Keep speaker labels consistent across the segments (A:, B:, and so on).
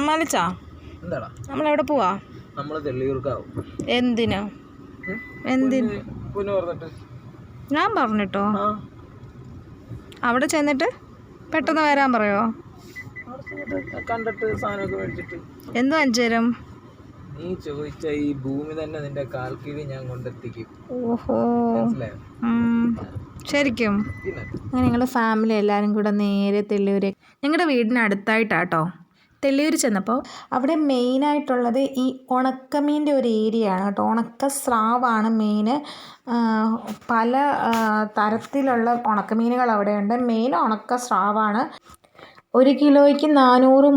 A: അമ്മാലിച്ചാ
B: എന്താടാ?
A: നമ്മളെവിടെ പോവാ?
B: നമ്മൾ തെള്ളിയൂർക്കാവും.
A: എന്തിനാ? ഞാൻ പറഞ്ഞിട്ടോ? അവിടെ ചെന്നിട്ട് പെട്ടെന്ന് വരാൻ പറയോ?
B: കണ്ടിട്ട് സാധനമൊക്കെ മേടിച്ചിട്ട്.
A: എന്ത് അഞ്ചേരം?
B: നീ ചോദിച്ച ഈ ഭൂമി തന്നെ നിന്റെ കാൽക്കീഴി ഞാൻ കൊണ്ടെത്തിക്കും.
A: ഓഹോ. ശരിക്കും.
B: ഞങ്ങളുടെ
A: അങ്ങനെ ഞങ്ങൾ ഫാമിലി എല്ലാവരും കൂടെ നേരെ തെള്ളിയൂര് ഞങ്ങളുടെ വീടിന് അടുത്തായിട്ടാട്ടോ തെള്ളിയൂർ ചെന്നപ്പോൾ അവിടെ മെയിനായിട്ടുള്ളത് ഈ ഉണക്കമീന്റെ ഒരു ഏരിയ ആണ് കേട്ടോ. ഉണക്ക സ്രാവാണ് മെയിൻ പല തരത്തിലുള്ള ഉണക്കമീനുകൾ അവിടെയുണ്ട്. മെയിൻ ഉണക്ക സ്രാവാണ്. ഒരു കിലോയ്ക്ക് നാനൂറ്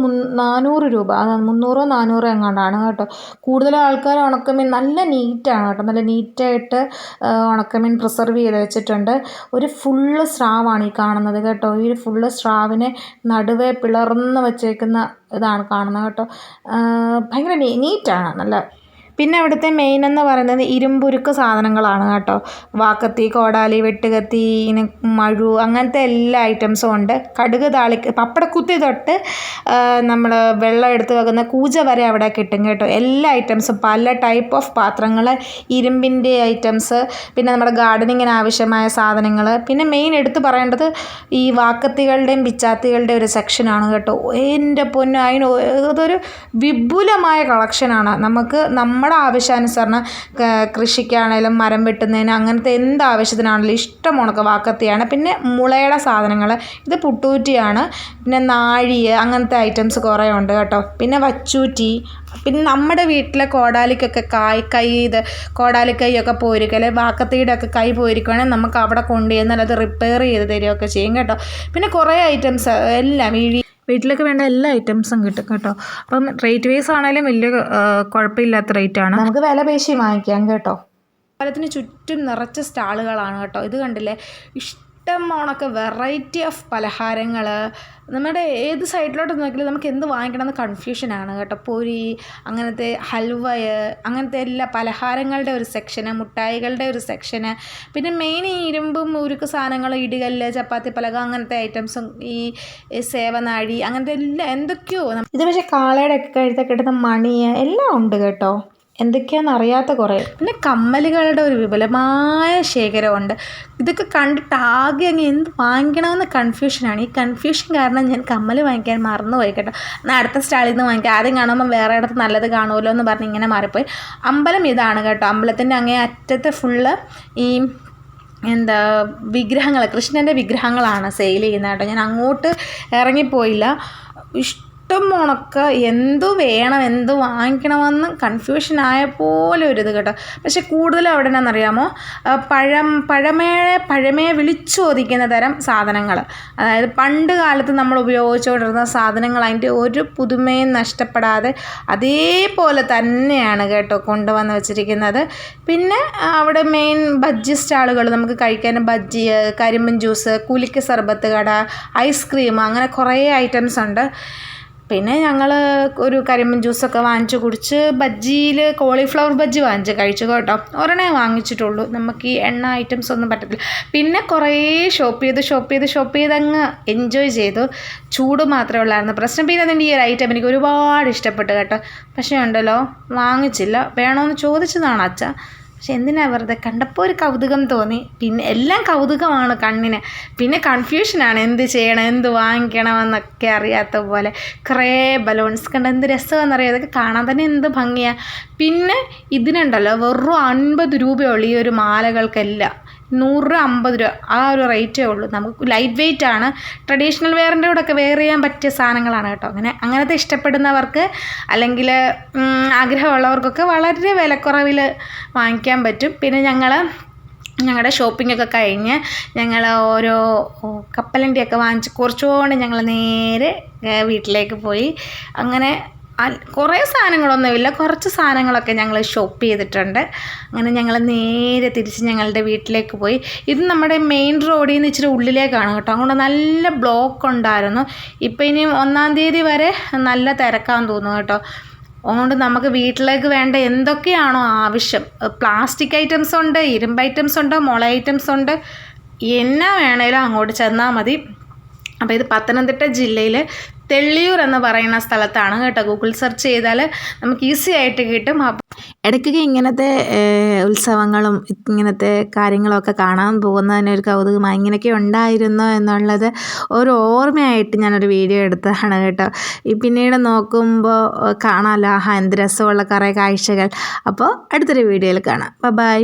A: നാനൂറ് രൂപ. മുന്നൂറോ നാനൂറോ എങ്ങാണ്ടാണ് കേട്ടോ. കൂടുതൽ ആൾക്കാർ ഉണക്കമീൻ നല്ല നീറ്റാണ് കേട്ടോ. നല്ല നീറ്റായിട്ട് ഉണക്കമീൻ പ്രിസർവ് ചെയ്ത് വെച്ചിട്ടുണ്ട്. ഒരു ഫുള്ള് സ്രാവാണ് ഈ കാണുന്നത് കേട്ടോ. ഈ ഫുള്ള് സ്രാവിനെ നടുവേ പിളർന്ന് വെച്ചേക്കുന്ന ഇതാണ് കാണുന്നത് കേട്ടോ. ഭയങ്കര നീറ്റാണ്. നല്ല പിന്നെ അവിടുത്തെ മെയിൻ എന്ന് പറയുന്നത് ഇരുമ്പുരുക്ക് സാധനങ്ങളാണ് കേട്ടോ. വാക്കത്തി കോടാലി വെട്ടുകത്തി മഴു അങ്ങനത്തെ എല്ലാ ഐറ്റംസും ഉണ്ട്. കടുക് താളി പപ്പടക്കുത്തി തൊട്ട് നമ്മൾ വെള്ളം എടുത്ത് വെക്കുന്ന കൂജ വരെ അവിടെ കിട്ടും കേട്ടോ. എല്ലാ ഐറ്റംസും പല ടൈപ്പ് ഓഫ് പാത്രങ്ങൾ ഇരുമ്പിന്റെ ഐറ്റംസ് പിന്നെ നമ്മുടെ ഗാർഡനിങ്ങിന് ആവശ്യമായ സാധനങ്ങൾ പിന്നെ മെയിൻ എടുത്തു പറയേണ്ടത് ഈ വാക്കത്തികളുടെയും പിച്ചാത്തികളുടെയും ഒരു സെക്ഷനാണ് കേട്ടോ. എന്റെ പൊന്നു അതിന് അതൊരു വിപുലമായ കളക്ഷനാണ് നമുക്ക് നമ്മുടെ ആവശ്യാനുസരണം കൃഷിക്കാണേലും മരം വെട്ടുന്നതിന് അങ്ങനത്തെ എന്ത് ആവശ്യത്തിനാണെങ്കിലും ഇഷ്ടം ഉണക്ക വാക്കത്തിയാണ്. പിന്നെ മുളയുടെ സാധനങ്ങൾ ഇത് പുട്ടൂറ്റിയാണ്. പിന്നെ നാഴി അങ്ങനത്തെ ഐറ്റംസ് കുറേ ഉണ്ട് കേട്ടോ. പിന്നെ വച്ചൂറ്റി പിന്നെ നമ്മുടെ വീട്ടിലെ കോടാലിക്കൊക്കെ കായ് കൈ ഇത് കോടാലിക്കൈയൊക്കെ അല്ലെങ്കിൽ വാക്കത്തീടെ ഒക്കെ കൈ പോയിരിക്കുകയാണെങ്കിൽ നമുക്ക് അവിടെ കൊണ്ടുചെന്നാൽ അത് റിപ്പയർ ചെയ്ത് തരികയൊക്കെ ചെയ്യും കേട്ടോ. പിന്നെ കുറേ ഐറ്റംസ് എല്ലാം ഈ വീട്ടിലേക്ക് വേണ്ട എല്ലാ ഐറ്റംസും കിട്ടും കേട്ടോ. അപ്പം റേറ്റ് വൈസ് ആണെങ്കിലും വലിയ കുഴപ്പമില്ലാത്ത റേറ്റ് ആണ്. നമുക്ക് വില പേശി വാങ്ങിക്കാം കേട്ടോ. പാലത്തിന് ചുറ്റും നിറച്ച സ്റ്റാളുകളാണ് കേട്ടോ. ഇത് കണ്ടില്ലേ? ഇഷ്ടം ഓണൊക്കെ വെറൈറ്റി ഓഫ് പലഹാരങ്ങൾ നമ്മുടെ ഏത് സൈഡിലോട്ട് നോക്കിയാലും നമുക്ക് എന്ത് വാങ്ങിക്കണമെന്ന് കൺഫ്യൂഷനാണ് കേട്ടോ. പൊരി അങ്ങനത്തെ ഹൽവ അങ്ങനത്തെ എല്ലാ പലഹാരങ്ങളുടെ ഒരു സെക്ഷന് മുട്ടായികളുടെ ഒരു സെക്ഷന് പിന്നെ മെയിൻ ഈ ഇരുമ്പും ഉരുക്ക് സാധനങ്ങൾ ഇടികല്ല് ചപ്പാത്തി പലക അങ്ങനത്തെ ഐറ്റംസും ഈ സേവനാഴി അങ്ങനത്തെ എല്ലാ എന്തൊക്കെയോ ഇത് പക്ഷേ കാളയുടെ ഒക്കെ കഴുത്തൊക്കെ ഇടുന്ന മണി എല്ലാം ഉണ്ട് കേട്ടോ. എന്തൊക്കെയാണെന്ന് അറിയാത്ത കുറേ. പിന്നെ കമ്മലുകളുടെ ഒരു വിപുലമായ ശേഖരമുണ്ട്. ഇതൊക്കെ കണ്ടിട്ട് ആകെ അങ്ങ് എന്ത് വാങ്ങിക്കണമെന്ന് കൺഫ്യൂഷനാണ് ഈ കൺഫ്യൂഷൻ കാരണം ഞാൻ കമ്മൽ വാങ്ങിക്കാൻ മറന്നുപോയി കേട്ടോ. എന്നാൽ അടുത്ത സ്റ്റാളിൽ നിന്ന് വാങ്ങിക്കാം. ആദ്യം കാണുമ്പോൾ വേറെ ഇടത്ത് നല്ലത് കാണുമല്ലോ എന്ന് പറഞ്ഞ് ഇങ്ങനെ മാറിപ്പോയി. അമ്പലം ഇതാണ് കേട്ടോ. അമ്പലത്തിന്റെ അങ്ങേ അറ്റത്തെ ഫുള്ള് ഈ എന്താ വിഗ്രഹങ്ങൾ കൃഷ്ണന്റെ വിഗ്രഹങ്ങളാണ് സെയിൽ ചെയ്യുന്നത് കേട്ടോ. ഞാൻ അങ്ങോട്ട് ഇറങ്ങിപ്പോയില്ല. ഇഷ്ടം ഉണക്ക എന്തു വേണം എന്ത് വാങ്ങിക്കണമെന്ന് കൺഫ്യൂഷൻ ആയ പോലെ ഒരു ഇത് കേട്ടോ. പക്ഷെ കൂടുതലും അവിടെ എന്നാണെന്നറിയാമോ പഴം പഴമയെ പഴമയെ വിളിച്ചോദിക്കുന്ന തരം സാധനങ്ങൾ. അതായത് പണ്ട് കാലത്ത് നമ്മൾ ഉപയോഗിച്ചുകൊണ്ടിരുന്ന സാധനങ്ങൾ അതിന്റെ ഒരു പുതുമയും നഷ്ടപ്പെടാതെ അതേപോലെ തന്നെയാണ് കേട്ടോ കൊണ്ടുവന്ന് വെച്ചിരിക്കുന്നത്. പിന്നെ അവിടെ മെയിൻ ബജ്ജി സ്റ്റാളുകൾ നമുക്ക് കഴിക്കാൻ ബജ്ജി കരിമ്പൻ ജ്യൂസ് കുലിക്ക് സർബത്ത് കട ഐസ്ക്രീം അങ്ങനെ കുറേ ഐറ്റംസ് ഉണ്ട്. പിന്നെ ഞങ്ങൾ ഒരു കരിമ്പൻ ജ്യൂസൊക്കെ വാങ്ങിച്ച് കുടിച്ച് ബജ്ജിയിൽ കോളിഫ്ലവർ ബജ്ജി വാങ്ങിച്ച് കഴിച്ചു കേട്ടോ. ഒരെണ്ണേ വാങ്ങിച്ചിട്ടുള്ളൂ. നമുക്ക് ഈ എണ്ണ ഐറ്റംസ് ഒന്നും പറ്റത്തില്ല. പിന്നെ കുറേ ഷോപ്പ് ചെയ്ത് ഷോപ്പ് ചെയ്ത് ഷോപ്പ് ചെയ്ത് അങ്ങ് എൻജോയ് ചെയ്തു. ചൂട് മാത്രമേ ഉള്ളായിരുന്നു. പ്രശ്നം പിന്നെ അതിന്റെ ഈ ഒരു ഐറ്റം എനിക്ക് ഒരുപാട് ഇഷ്ടപ്പെട്ടു കേട്ടോ. പക്ഷേ ഉണ്ടല്ലോ വാങ്ങിച്ചില്ല. വേണമെന്ന് ചോദിച്ചതാണ് അച്ഛ പക്ഷെ എന്തിനാ വെറുതെ? കണ്ടപ്പോൾ ഒരു കൗതുകം തോന്നി. പിന്നെ എല്ലാം കൗതുകമാണ് കണ്ണിന്. പിന്നെ കൺഫ്യൂഷനാണ് എന്ത് ചെയ്യണം എന്ത് വാങ്ങിക്കണമെന്നൊക്കെ അറിയാത്ത പോലെ. കുറേ ബലൂൺസ് കണ്ട് എന്ത് രസമെന്നറിയാം ഇതൊക്കെ കാണാൻ തന്നെ എന്ത് ഭംഗിയാണ് പിന്നെ ഇതിനുണ്ടല്ലോ വെറും അൻപത് രൂപയുള്ളൂ ഈ ഒരു മാലകൾക്കെല്ലാം. നൂറ് രൂപ അമ്പത് രൂപ. ആ ഒരു റേറ്റേ ഉള്ളൂ. നമുക്ക് ലൈറ്റ് വെയിറ്റ് ആണ്. ട്രഡീഷണൽ വെയറിന്റെ കൂടെ ഒക്കെ വെയർ ചെയ്യാൻ പറ്റിയ സാധനങ്ങളാണ് കേട്ടോ. അങ്ങനെ അങ്ങനത്തെ ഇഷ്ടപ്പെടുന്നവർക്ക് അല്ലെങ്കിൽ ആഗ്രഹമുള്ളവർക്കൊക്കെ വളരെ വിലക്കുറവിൽ വാങ്ങിക്കാൻ പറ്റും. പിന്നെ ഞങ്ങൾ ഞങ്ങളുടെ ഷോപ്പിങ്ങൊക്കെ കഴിഞ്ഞ് ഞങ്ങൾ ഓരോ കപ്പലണ്ടിയൊക്കെ വാങ്ങിച്ച് കുറച്ചുകൊണ്ട് ഞങ്ങൾ നേരെ വീട്ടിലേക്ക് പോയി. അങ്ങനെ കുറേ സാധനങ്ങളൊന്നുമില്ല. കുറച്ച് സാധനങ്ങളൊക്കെ ഞങ്ങൾ ഷോപ്പ് ചെയ്തിട്ടുണ്ട്. അങ്ങനെ ഞങ്ങൾ നേരെ തിരിച്ച് ഞങ്ങളുടെ വീട്ടിലേക്ക് പോയി. ഇത് നമ്മുടെ മെയിൻ റോഡിൽ നിന്ന് ഇച്ചിരി ഉള്ളിലേക്കാണ് കേട്ടോ. അങ്ങോട്ട് നല്ല ബ്ലോക്ക് ഉണ്ടായിരുന്നു. ഇപ്പം ഇനി ഒന്നാം തീയതി വരെ നല്ല തിരക്കാൻ തോന്നുന്നു കേട്ടോ. അതുകൊണ്ട് നമുക്ക് വീട്ടിലേക്ക് വേണ്ട എന്തൊക്കെയാണോ ആവശ്യം. പ്ലാസ്റ്റിക് ഐറ്റംസ് ഉണ്ട് ഇരുമ്പ് ഐറ്റംസ് ഉണ്ട് മുള ഐറ്റംസ് ഉണ്ട്. എന്നാ വേണേലും അങ്ങോട്ട് ചെന്നാൽ മതി. അപ്പോൾ ഇത് പത്തനംതിട്ട ജില്ലയിൽ തെള്ളിയൂർ എന്ന് പറയുന്ന സ്ഥലത്താണ് കേട്ടോ ഗൂഗിൾ സെർച്ച് ചെയ്താൽ നമുക്ക് ഈസി ആയിട്ട് കിട്ടും. അപ്പം ഇടയ്ക്കൊക്കെ ഇങ്ങനത്തെ ഉത്സവങ്ങളും ഇങ്ങനത്തെ കാര്യങ്ങളൊക്കെ കാണാൻ പോകുന്നതിന് ഒരു കൗതുകമായി. ഇങ്ങനെയൊക്കെ ഉണ്ടായിരുന്നോ എന്നുള്ളത് ഒരു ഓർമ്മയായിട്ട് ഞാനൊരു വീഡിയോ എടുത്തതാണ് കേട്ടോ. ഈ പിന്നീട് നോക്കുമ്പോൾ കാണാമല്ലോ ആഹാ എന്ത് രസമുള്ള കുറേ കാഴ്ചകൾ. അപ്പോൾ അടുത്തൊരു വീഡിയോയിൽ കാണാം. ബൈ